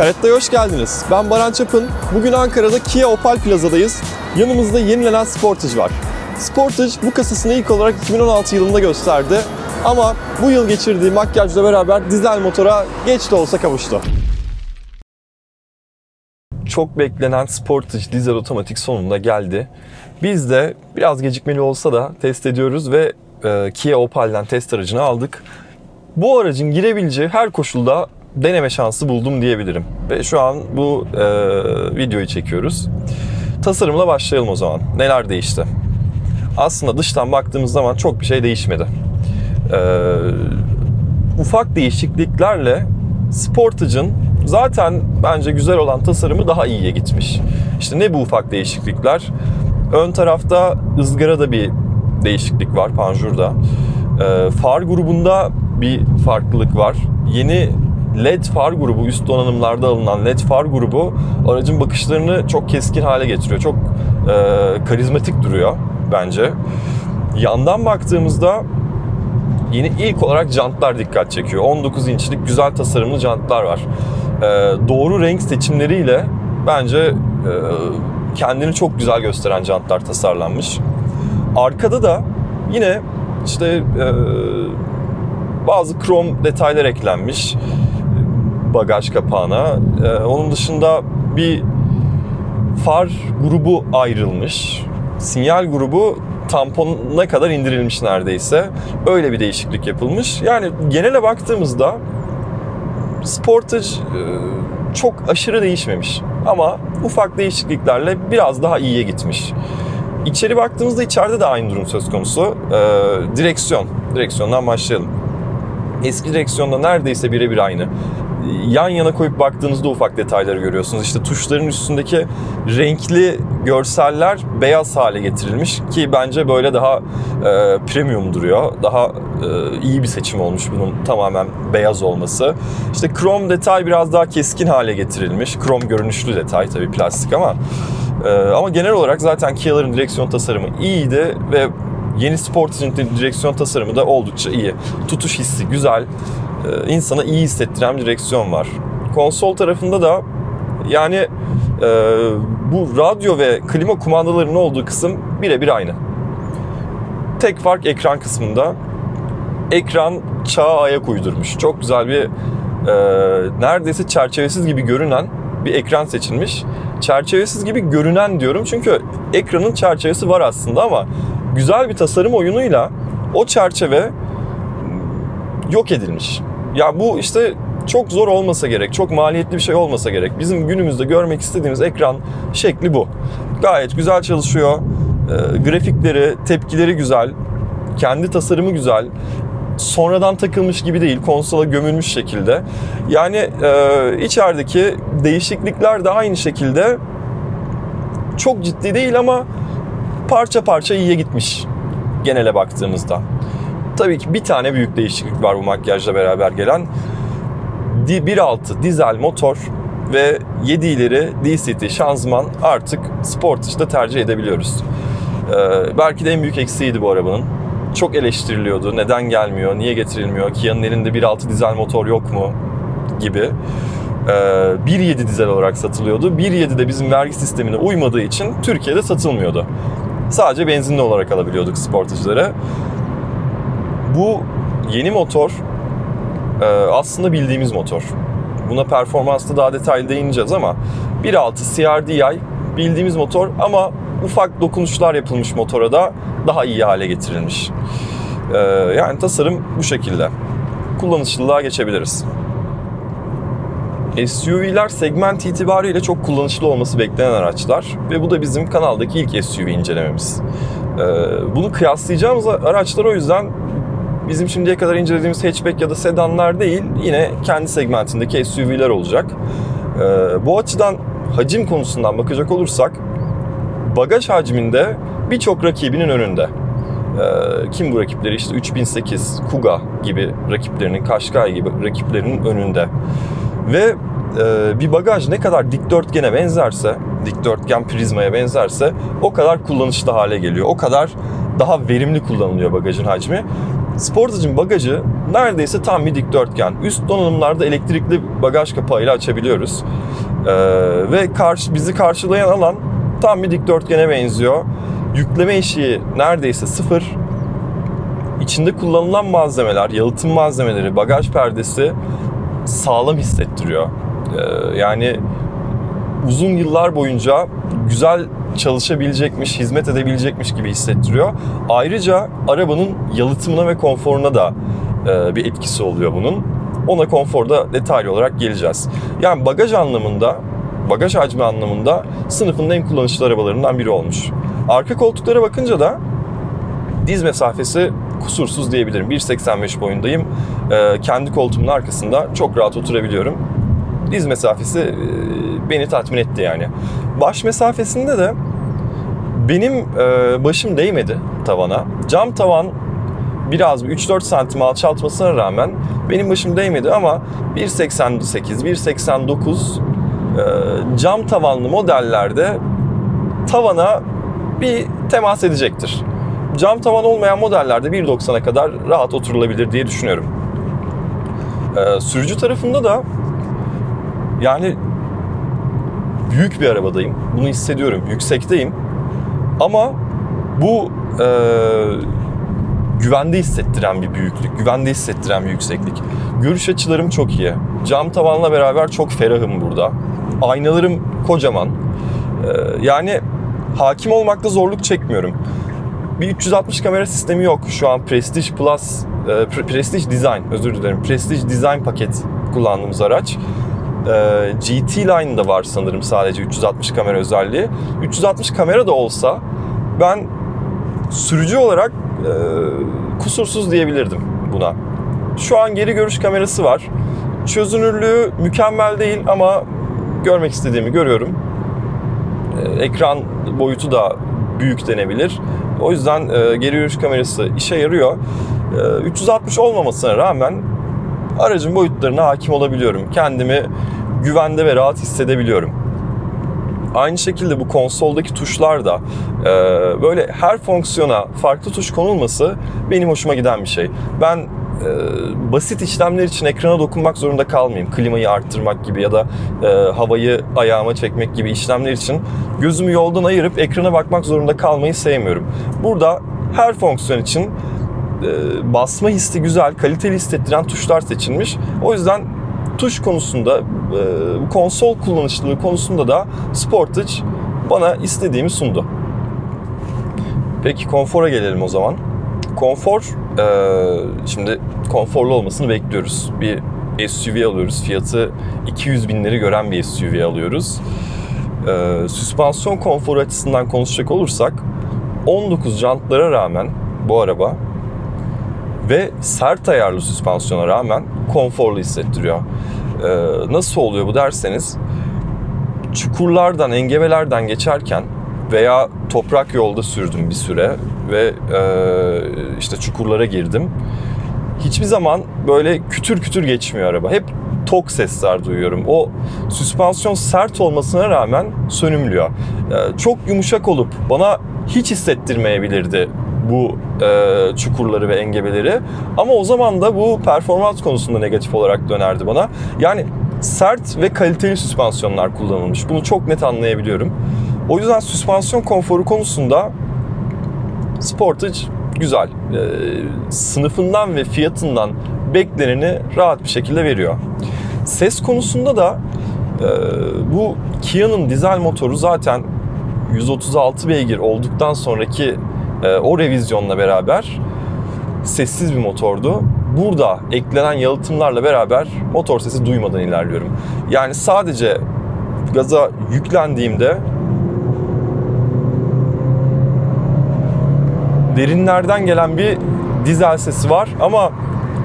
Karetta'ya hoş geldiniz. Ben Baran Çapın. Bugün Ankara'da Kia Opal Plaza'dayız. Yanımızda yenilenen Sportage var. Sportage bu kasasını ilk olarak 2016 yılında gösterdi. Ama bu yıl geçirdiği makyajla beraber dizel motora geç de olsa kavuştu. Çok beklenen Sportage dizel otomatik sonunda geldi. Biz de biraz gecikmeli olsa da test ediyoruz ve e, Kia Opal'den test aracını aldık. Bu aracın girebileceği her koşulda deneme şansı buldum diyebilirim. Ve şu an bu e, videoyu çekiyoruz. Tasarımla başlayalım o zaman. Neler değişti? Aslında dıştan baktığımız zaman çok bir şey değişmedi. E, ufak değişikliklerle Sportage'ın zaten bence güzel olan tasarımı daha iyiye gitmiş. İşte ne bu ufak değişiklikler? Ön tarafta ızgarada bir değişiklik var panjurda. Ee, far grubunda bir farklılık var. Yeni LED far grubu, üst donanımlarda alınan LED far grubu aracın bakışlarını çok keskin hale getiriyor. Çok e, karizmatik duruyor bence. Yandan baktığımızda Yeni ilk olarak jantlar dikkat çekiyor. 19 inçlik güzel tasarımlı jantlar var. Ee, doğru renk seçimleriyle bence e, kendini çok güzel gösteren jantlar tasarlanmış. Arkada da yine işte e, bazı krom detaylar eklenmiş bagaj kapağına. Ee, onun dışında bir far grubu ayrılmış. Sinyal grubu tamponuna kadar indirilmiş neredeyse. Öyle bir değişiklik yapılmış. Yani genele baktığımızda Sportage e, çok aşırı değişmemiş. Ama ufak değişikliklerle biraz daha iyiye gitmiş. İçeri baktığımızda içeride de aynı durum söz konusu. Ee, direksiyon. Direksiyondan başlayalım. Eski direksiyonda neredeyse birebir aynı. Yan yana koyup baktığınızda ufak detayları görüyorsunuz. İşte tuşların üstündeki renkli görseller beyaz hale getirilmiş ki bence böyle daha e, premium duruyor. Daha e, iyi bir seçim olmuş bunun tamamen beyaz olması. İşte krom detay biraz daha keskin hale getirilmiş. Krom görünüşlü detay tabii plastik ama e, ama genel olarak zaten Kia'ların direksiyon tasarımı iyiydi ve Yeni Sportage'ın direksiyon tasarımı da oldukça iyi. Tutuş hissi güzel. Ee, insana iyi hissettiren direksiyon var. Konsol tarafında da yani e, bu radyo ve klima kumandalarının olduğu kısım birebir aynı. Tek fark ekran kısmında. Ekran çağa ayak uydurmuş. Çok güzel bir e, neredeyse çerçevesiz gibi görünen bir ekran seçilmiş. Çerçevesiz gibi görünen diyorum çünkü ekranın çerçevesi var aslında ama güzel bir tasarım oyunuyla o çerçeve yok edilmiş. Ya bu işte çok zor olmasa gerek, çok maliyetli bir şey olmasa gerek. Bizim günümüzde görmek istediğimiz ekran şekli bu. Gayet güzel çalışıyor. E, grafikleri, tepkileri güzel. Kendi tasarımı güzel. Sonradan takılmış gibi değil, konsola gömülmüş şekilde. Yani e, içerideki değişiklikler de aynı şekilde çok ciddi değil ama parça parça iyiye gitmiş genele baktığımızda. Tabii ki bir tane büyük değişiklik var bu makyajla beraber gelen. 1.6 dizel motor ve 7 ileri DCT şanzıman artık Sportage'da tercih edebiliyoruz. Ee, belki de en büyük eksiğiydi bu arabanın. Çok eleştiriliyordu. Neden gelmiyor, niye getirilmiyor, Kia'nın elinde 1.6 dizel motor yok mu gibi. Ee, 1.7 dizel olarak satılıyordu. 1.7 de bizim vergi sistemine uymadığı için Türkiye'de satılmıyordu. Sadece benzinli olarak alabiliyorduk Sportage'ları. Bu yeni motor e, aslında bildiğimiz motor. Buna performansta daha detaylı değineceğiz ama 1.6 CRDI bildiğimiz motor ama ufak dokunuşlar yapılmış motora da daha iyi hale getirilmiş. E, yani tasarım bu şekilde. Kullanışlılığa geçebiliriz. SUV'ler segment itibariyle çok kullanışlı olması beklenen araçlar ve bu da bizim kanaldaki ilk SUV incelememiz. Ee, bunu kıyaslayacağımız araçlar o yüzden bizim şimdiye kadar incelediğimiz hatchback ya da sedanlar değil yine kendi segmentindeki SUV'ler olacak. Ee, bu açıdan hacim konusundan bakacak olursak bagaj hacminde birçok rakibinin önünde. Ee, kim bu rakipleri? İşte 3008, Kuga gibi rakiplerinin, Qashqai gibi rakiplerinin önünde. Ve e, bir bagaj ne kadar dikdörtgene benzerse, dikdörtgen prizmaya benzerse o kadar kullanışlı hale geliyor. O kadar daha verimli kullanılıyor bagajın hacmi. Sportage'ın bagajı neredeyse tam bir dikdörtgen. Üst donanımlarda elektrikli bagaj kapağıyla açabiliyoruz. Ee, ve karşı, bizi karşılayan alan tam bir dikdörtgene benziyor. Yükleme eşiği neredeyse sıfır. İçinde kullanılan malzemeler, yalıtım malzemeleri, bagaj perdesi sağlam hissettiriyor. Ee, yani uzun yıllar boyunca güzel çalışabilecekmiş, hizmet edebilecekmiş gibi hissettiriyor. Ayrıca arabanın yalıtımına ve konforuna da e, bir etkisi oluyor bunun. Ona konforda detaylı olarak geleceğiz. Yani bagaj anlamında, bagaj hacmi anlamında sınıfın en kullanışlı arabalarından biri olmuş. Arka koltuklara bakınca da diz mesafesi kusursuz diyebilirim. 1.85 boyundayım. Ee, kendi koltuğumun arkasında çok rahat oturabiliyorum. Diz mesafesi e, beni tatmin etti yani. Baş mesafesinde de benim e, başım değmedi tavana. Cam tavan biraz bir 3-4 santim alçaltmasına rağmen benim başım değmedi ama 1.88, 1.89 e, cam tavanlı modellerde tavana bir temas edecektir. Cam tavan olmayan modellerde 1.90'a kadar rahat oturulabilir diye düşünüyorum. Ee, sürücü tarafında da yani büyük bir arabadayım. Bunu hissediyorum. Yüksekteyim. Ama bu e, güvende hissettiren bir büyüklük, güvende hissettiren bir yükseklik. Görüş açılarım çok iyi. Cam tavanla beraber çok ferahım burada. Aynalarım kocaman. E, yani hakim olmakta zorluk çekmiyorum. Bir 360 kamera sistemi yok. Şu an Prestige Plus, e, Prestige Design, özür dilerim. Prestige Design paket kullandığımız araç. E, GT Line'da var sanırım sadece 360 kamera özelliği. 360 kamera da olsa ben sürücü olarak e, kusursuz diyebilirdim buna. Şu an geri görüş kamerası var. Çözünürlüğü mükemmel değil ama görmek istediğimi görüyorum. E, ekran boyutu da büyük denebilir. O yüzden e, geri görüş kamerası işe yarıyor. E, 360 olmamasına rağmen aracın boyutlarına hakim olabiliyorum. Kendimi güvende ve rahat hissedebiliyorum. Aynı şekilde bu konsoldaki tuşlar da e, böyle her fonksiyona farklı tuş konulması benim hoşuma giden bir şey. Ben e, basit işlemler için ekrana dokunmak zorunda kalmayayım. Klimayı arttırmak gibi ya da e, havayı ayağıma çekmek gibi işlemler için gözümü yoldan ayırıp ekrana bakmak zorunda kalmayı sevmiyorum. Burada her fonksiyon için e, basma hissi güzel, kaliteli hissettiren tuşlar seçilmiş. O yüzden tuş konusunda, e, konsol kullanışlılığı konusunda da Sportage bana istediğimi sundu. Peki konfora gelelim o zaman. Konfor, e, şimdi konforlu olmasını bekliyoruz. Bir SUV alıyoruz. Fiyatı 200 binleri gören bir SUV alıyoruz. E, süspansiyon konforu açısından konuşacak olursak 19 jantlara rağmen bu araba ve sert ayarlı süspansiyona rağmen konforlu hissettiriyor. Ee, nasıl oluyor bu derseniz çukurlardan, engebelerden geçerken veya toprak yolda sürdüm bir süre ve e, işte çukurlara girdim. Hiçbir zaman böyle kütür kütür geçmiyor araba. Hep tok sesler duyuyorum. O süspansiyon sert olmasına rağmen sönümlüyor. Ee, çok yumuşak olup bana hiç hissettirmeyebilirdi bu e, çukurları ve engebeleri. Ama o zaman da bu performans konusunda negatif olarak dönerdi bana. Yani sert ve kaliteli süspansiyonlar kullanılmış. Bunu çok net anlayabiliyorum. O yüzden süspansiyon konforu konusunda Sportage güzel. E, sınıfından ve fiyatından bekleneni rahat bir şekilde veriyor. Ses konusunda da e, bu Kia'nın dizel motoru zaten 136 beygir olduktan sonraki e, o revizyonla beraber sessiz bir motordu. Burada eklenen yalıtımlarla beraber motor sesi duymadan ilerliyorum. Yani sadece gaza yüklendiğimde derinlerden gelen bir dizel sesi var ama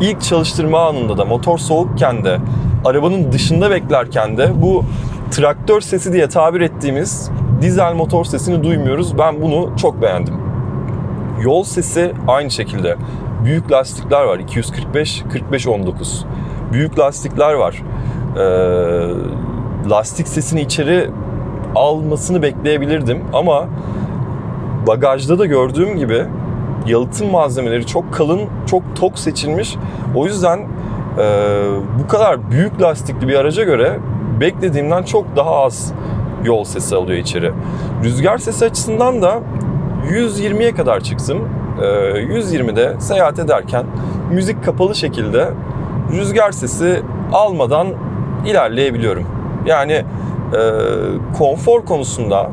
ilk çalıştırma anında da motor soğukken de arabanın dışında beklerken de bu traktör sesi diye tabir ettiğimiz dizel motor sesini duymuyoruz. Ben bunu çok beğendim. Yol sesi aynı şekilde. Büyük lastikler var. 245 45 19. Büyük lastikler var. Ee, lastik sesini içeri almasını bekleyebilirdim ama bagajda da gördüğüm gibi Yalıtım malzemeleri çok kalın, çok tok seçilmiş. O yüzden e, bu kadar büyük lastikli bir araca göre beklediğimden çok daha az yol sesi alıyor içeri. Rüzgar sesi açısından da 120'ye kadar çıktım. E, 120'de seyahat ederken müzik kapalı şekilde rüzgar sesi almadan ilerleyebiliyorum. Yani e, konfor konusunda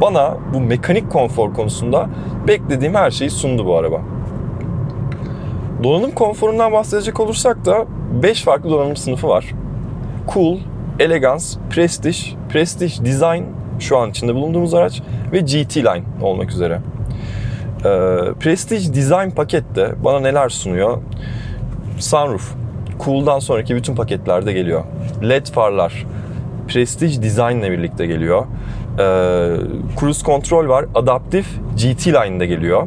bana bu mekanik konfor konusunda beklediğim her şeyi sundu bu araba. Donanım konforundan bahsedecek olursak da 5 farklı donanım sınıfı var. Cool, Elegance, Prestige, Prestige Design şu an içinde bulunduğumuz araç ve GT Line olmak üzere. Ee, Prestige Design pakette bana neler sunuyor? Sunroof, Cool'dan sonraki bütün paketlerde geliyor. LED farlar, Prestige Design ile birlikte geliyor. Ee, cruise kontrol var, adaptif GT Line'de geliyor.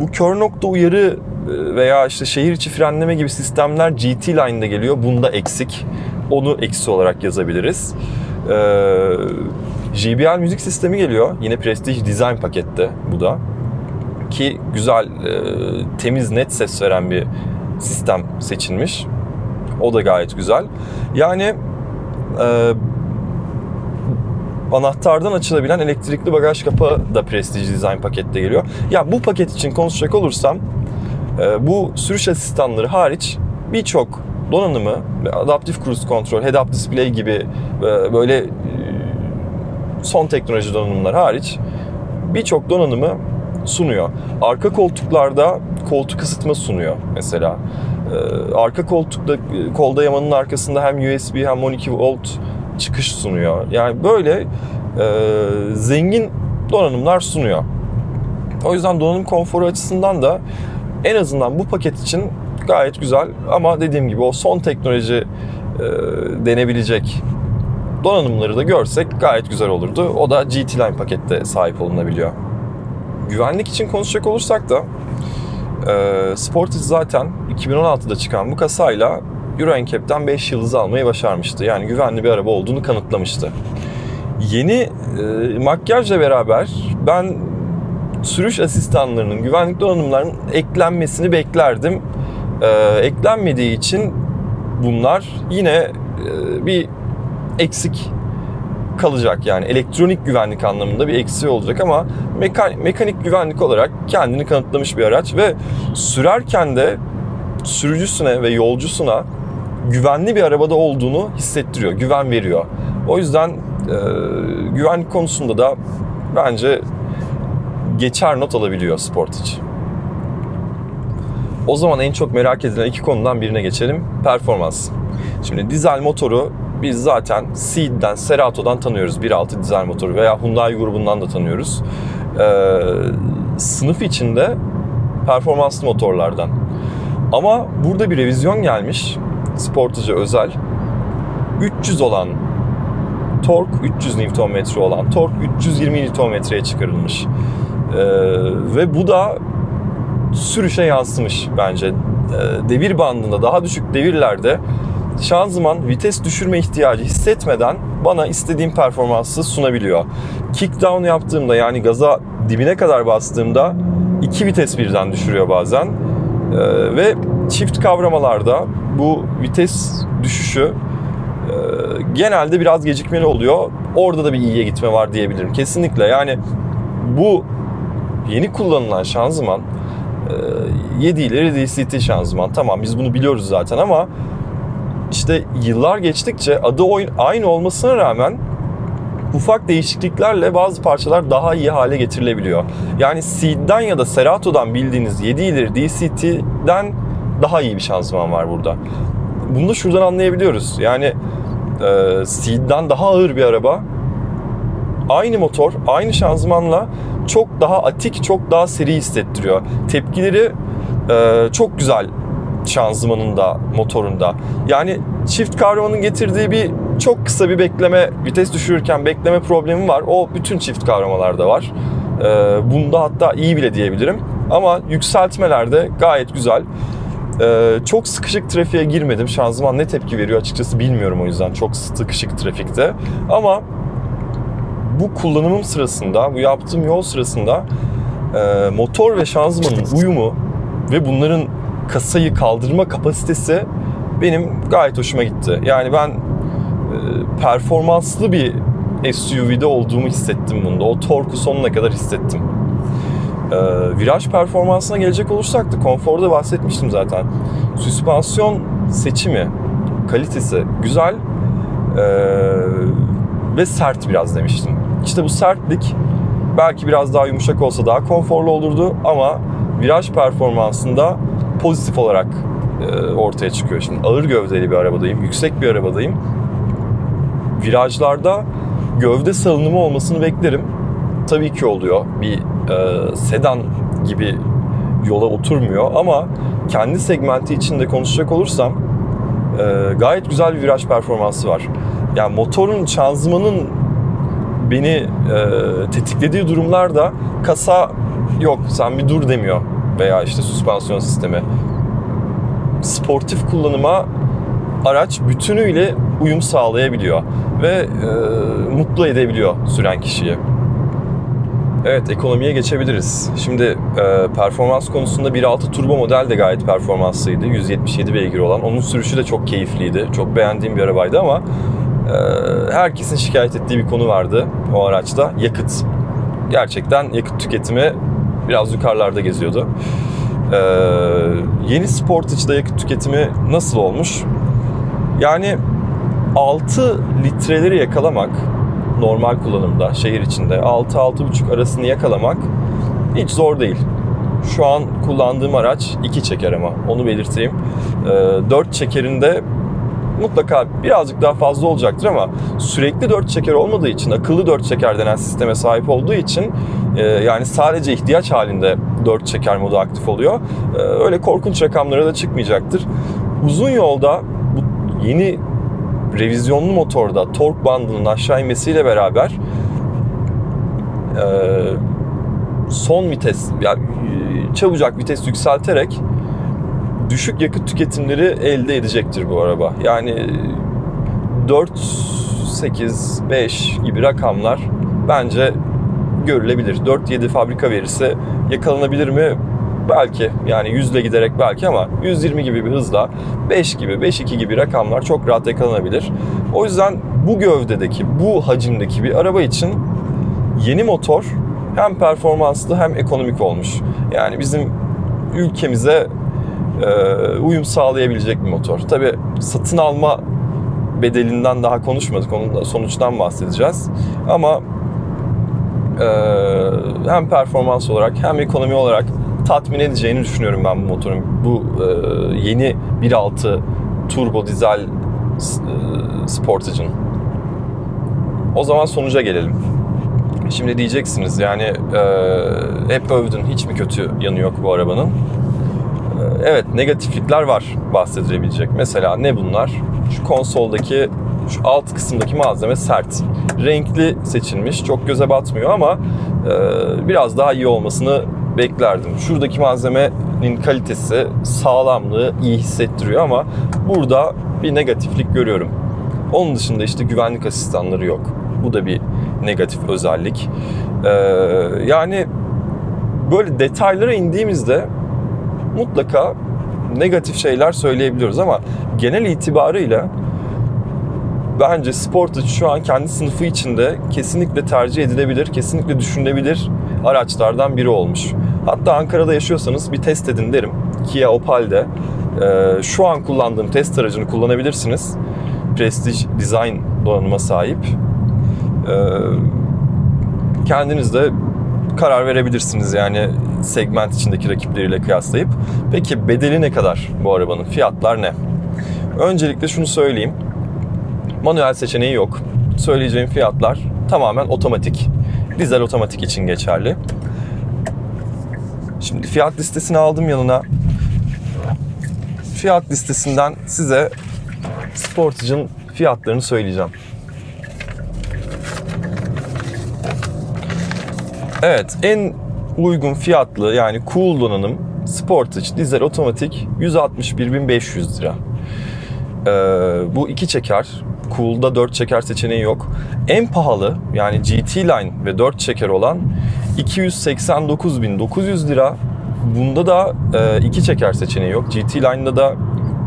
Bu kör nokta uyarı e, veya işte şehir içi frenleme gibi sistemler GT Line'de geliyor. Bunda eksik. Onu eksi olarak yazabiliriz. Ee, JBL müzik sistemi geliyor. Yine Prestige Design pakette bu da. Ki güzel, e, temiz, net ses veren bir sistem seçilmiş. O da gayet güzel. Yani e, anahtardan açılabilen elektrikli bagaj kapağı da Prestige Design pakette geliyor. Ya bu paket için konuşacak olursam e, bu sürüş asistanları hariç birçok donanımı, adaptif cruise control, head-up display gibi e, böyle son teknoloji donanımlar hariç birçok donanımı sunuyor. Arka koltuklarda koltuk ısıtma sunuyor mesela. Ee, arka koltukta kolda yamanın arkasında hem USB hem 12 volt çıkış sunuyor. Yani böyle e, zengin donanımlar sunuyor. O yüzden donanım konforu açısından da en azından bu paket için gayet güzel ama dediğim gibi o son teknoloji e, denebilecek donanımları da görsek gayet güzel olurdu. O da GT Line pakette sahip olunabiliyor. Güvenlik için konuşacak olursak da e, Sportage zaten 2016'da çıkan bu kasayla Euro NCAP'ten 5 yıldız almayı başarmıştı. Yani güvenli bir araba olduğunu kanıtlamıştı. Yeni e, makyajla beraber ben sürüş asistanlarının, güvenlik donanımlarının eklenmesini beklerdim. E, eklenmediği için bunlar yine e, bir eksik kalacak yani elektronik güvenlik anlamında bir eksiği olacak ama mekanik, mekanik güvenlik olarak kendini kanıtlamış bir araç ve sürerken de sürücüsüne ve yolcusuna güvenli bir arabada olduğunu hissettiriyor, güven veriyor. O yüzden e, güvenlik konusunda da bence geçer not alabiliyor Sportage. O zaman en çok merak edilen iki konudan birine geçelim. Performans. Şimdi dizel motoru biz zaten Seed'den, Cerato'dan tanıyoruz 1.6 dizel motoru veya Hyundai grubundan da tanıyoruz. Ee, sınıf içinde performanslı motorlardan. Ama burada bir revizyon gelmiş. Sportage'a özel. 300 olan tork 300 Nm olan tork 320 Nm'ye çıkarılmış. Ee, ve bu da sürüşe yansımış bence. Ee, devir bandında daha düşük devirlerde şanzıman vites düşürme ihtiyacı hissetmeden bana istediğim performansı sunabiliyor. Kick down yaptığımda yani gaza dibine kadar bastığımda iki vites birden düşürüyor bazen. Ee, ve çift kavramalarda bu vites düşüşü e, genelde biraz gecikmeli oluyor. Orada da bir iyiye gitme var diyebilirim. Kesinlikle yani bu yeni kullanılan şanzıman 7 ileri DCT şanzıman. Tamam biz bunu biliyoruz zaten ama işte yıllar geçtikçe adı aynı olmasına rağmen ufak değişikliklerle bazı parçalar daha iyi hale getirilebiliyor. Yani Seed'den ya da Cerato'dan bildiğiniz 7 ileri DCT'den daha iyi bir şanzıman var burada. Bunu da şuradan anlayabiliyoruz. Yani e, Seed'den daha ağır bir araba aynı motor, aynı şanzımanla çok daha atik, çok daha seri hissettiriyor. Tepkileri e, çok güzel şanzımanın da motorunda. Yani çift kavramanın getirdiği bir çok kısa bir bekleme, vites düşürürken bekleme problemi var. O bütün çift kavramalarda var. E, bunda hatta iyi bile diyebilirim. Ama yükseltmelerde gayet güzel. Ee, çok sıkışık trafiğe girmedim. Şanzıman ne tepki veriyor açıkçası bilmiyorum o yüzden çok sıkışık trafikte. Ama bu kullanımım sırasında, bu yaptığım yol sırasında e, motor ve şanzımanın uyumu ve bunların kasayı kaldırma kapasitesi benim gayet hoşuma gitti. Yani ben e, performanslı bir SUV'de olduğumu hissettim bunda. O torku sonuna kadar hissettim. E, viraj performansına gelecek olursak da konforda bahsetmiştim zaten. Süspansiyon seçimi, kalitesi güzel e, ve sert biraz demiştim. İşte bu sertlik belki biraz daha yumuşak olsa daha konforlu olurdu ama viraj performansında pozitif olarak e, ortaya çıkıyor. Şimdi ağır gövdeli bir arabadayım, yüksek bir arabadayım. Virajlarda gövde salınımı olmasını beklerim. Tabii ki oluyor. Bir e, sedan gibi yola oturmuyor ama kendi segmenti içinde konuşacak olursam e, gayet güzel bir viraj performansı var. Yani motorun, şanzımanın beni e, tetiklediği durumlarda kasa yok sen bir dur demiyor veya işte süspansiyon sistemi. Sportif kullanıma araç bütünüyle uyum sağlayabiliyor ve e, mutlu edebiliyor süren kişiyi. Evet ekonomiye geçebiliriz. Şimdi e, performans konusunda 1.6 turbo model de gayet performanslıydı. 177 beygir olan. Onun sürüşü de çok keyifliydi. Çok beğendiğim bir arabaydı ama e, herkesin şikayet ettiği bir konu vardı o araçta. Yakıt. Gerçekten yakıt tüketimi biraz yukarılarda geziyordu. E, yeni Sportage'da yakıt tüketimi nasıl olmuş? Yani 6 litreleri yakalamak normal kullanımda şehir içinde 6-6,5 arasını yakalamak hiç zor değil. Şu an kullandığım araç 2 çeker ama onu belirteyim. 4 çekerinde mutlaka birazcık daha fazla olacaktır ama sürekli 4 çeker olmadığı için akıllı 4 çeker denen sisteme sahip olduğu için e, yani sadece ihtiyaç halinde 4 çeker modu aktif oluyor. E, öyle korkunç rakamlara da çıkmayacaktır. Uzun yolda bu yeni revizyonlu motorda tork bandının aşağı inmesiyle beraber e, son vites yani çabucak vites yükselterek düşük yakıt tüketimleri elde edecektir bu araba. Yani 4 8 5 gibi rakamlar bence görülebilir. 4-7 fabrika verisi yakalanabilir mi? Belki yani 100 ile giderek belki ama 120 gibi bir hızla 5 gibi 5-2 gibi rakamlar çok rahat yakalanabilir. O yüzden bu gövdedeki bu hacimdeki bir araba için yeni motor hem performanslı hem ekonomik olmuş. Yani bizim ülkemize uyum sağlayabilecek bir motor. Tabi satın alma bedelinden daha konuşmadık. Onun da sonuçtan bahsedeceğiz. Ama e, hem performans olarak hem ekonomi olarak tatmin edeceğini düşünüyorum ben bu motorun. Bu e, yeni 1.6 turbo dizel e, Sportage'ın. O zaman sonuca gelelim. Şimdi diyeceksiniz yani e, hep övdün hiç mi kötü yanı yok bu arabanın? Evet negatiflikler var bahsedilebilecek. Mesela ne bunlar? Şu konsoldaki şu alt kısımdaki malzeme sert. Renkli seçilmiş. Çok göze batmıyor ama e, biraz daha iyi olmasını beklerdim. Şuradaki malzemenin kalitesi, sağlamlığı iyi hissettiriyor ama burada bir negatiflik görüyorum. Onun dışında işte güvenlik asistanları yok. Bu da bir negatif özellik. Ee, yani böyle detaylara indiğimizde mutlaka negatif şeyler söyleyebiliyoruz ama genel itibarıyla bence Sportage şu an kendi sınıfı içinde kesinlikle tercih edilebilir, kesinlikle düşünülebilir araçlardan biri olmuş. Hatta Ankara'da yaşıyorsanız bir test edin derim. Kia Opal'de e, şu an kullandığım test aracını kullanabilirsiniz. Prestige Design donanıma sahip. E, kendiniz de karar verebilirsiniz yani segment içindeki rakipleriyle kıyaslayıp. Peki bedeli ne kadar bu arabanın? Fiyatlar ne? Öncelikle şunu söyleyeyim. Manuel seçeneği yok. Söyleyeceğim fiyatlar tamamen otomatik. Dizel otomatik için geçerli. Şimdi fiyat listesini aldım yanına. Fiyat listesinden size Sportage'ın fiyatlarını söyleyeceğim. Evet, en uygun fiyatlı yani cool donanım Sportage dizel otomatik 161.500 lira. Ee, bu iki çeker. Cool'da 4 çeker seçeneği yok. En pahalı yani GT Line ve 4 çeker olan 289.900 lira. Bunda da e, iki çeker seçeneği yok. GT Line'da da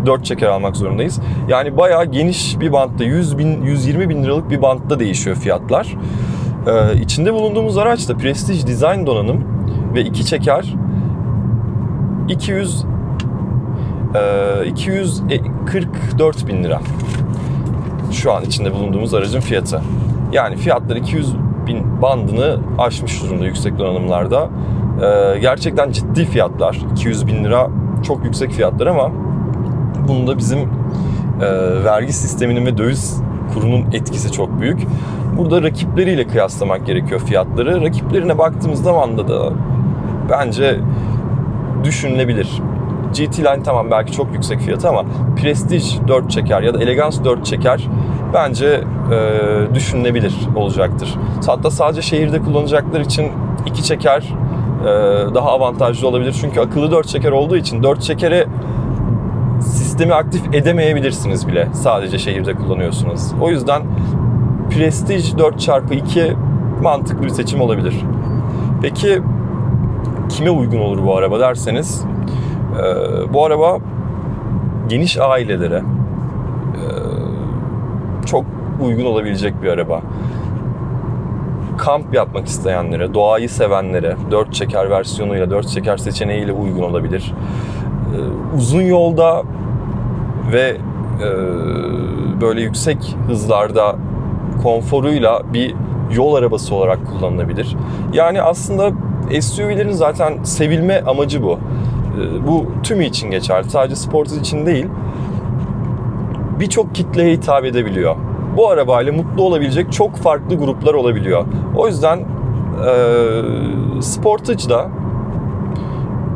4 çeker almak zorundayız. Yani bayağı geniş bir bantta 100 bin, 120 bin liralık bir bantta değişiyor fiyatlar. Ee, içinde bulunduğumuz araç da Prestige Design donanım ve iki çeker 200 e, 244 bin lira. Şu an içinde bulunduğumuz aracın fiyatı. Yani fiyatlar 200 bin bandını aşmış durumda yüksek donanımlarda. Ee, gerçekten ciddi fiyatlar. 200 bin lira çok yüksek fiyatlar ama bunda bizim e, vergi sisteminin ve döviz kurunun etkisi çok büyük. Burada rakipleriyle kıyaslamak gerekiyor fiyatları. Rakiplerine baktığımız zaman da da bence düşünülebilir. GT Line tamam belki çok yüksek fiyatı ama Prestige 4 çeker ya da Elegance 4 çeker bence e, düşünülebilir olacaktır. Hatta sadece şehirde kullanacaklar için 2 çeker e, daha avantajlı olabilir. Çünkü akıllı 4 çeker olduğu için 4 çekere sistemi aktif edemeyebilirsiniz bile. Sadece şehirde kullanıyorsunuz. O yüzden Prestige 4x2 mantıklı bir seçim olabilir. Peki kime uygun olur bu araba derseniz e, bu araba geniş ailelere e, çok uygun olabilecek bir araba. Kamp yapmak isteyenlere, doğayı sevenlere 4 çeker versiyonuyla, 4 çeker seçeneğiyle uygun olabilir. E, uzun yolda ve e, böyle yüksek hızlarda konforuyla bir yol arabası olarak kullanılabilir. Yani aslında SUV'lerin zaten sevilme amacı bu. E, bu tümü için geçerli. Sadece sportif için değil. Birçok kitleye hitap edebiliyor. Bu arabayla mutlu olabilecek çok farklı gruplar olabiliyor. O yüzden e, Sportage da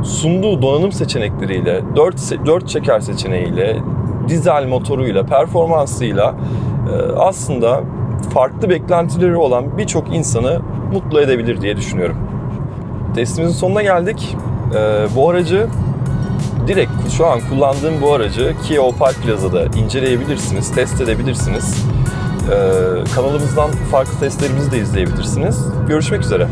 sunduğu donanım seçenekleriyle, 4, 4 çeker seçeneğiyle, dizel motoruyla, performansıyla e, aslında farklı beklentileri olan birçok insanı mutlu edebilir diye düşünüyorum. Testimizin sonuna geldik. E, bu aracı direkt şu an kullandığım bu aracı Kia Opal Plaza'da inceleyebilirsiniz, test edebilirsiniz. E, kanalımızdan farklı testlerimizi de izleyebilirsiniz. Görüşmek üzere.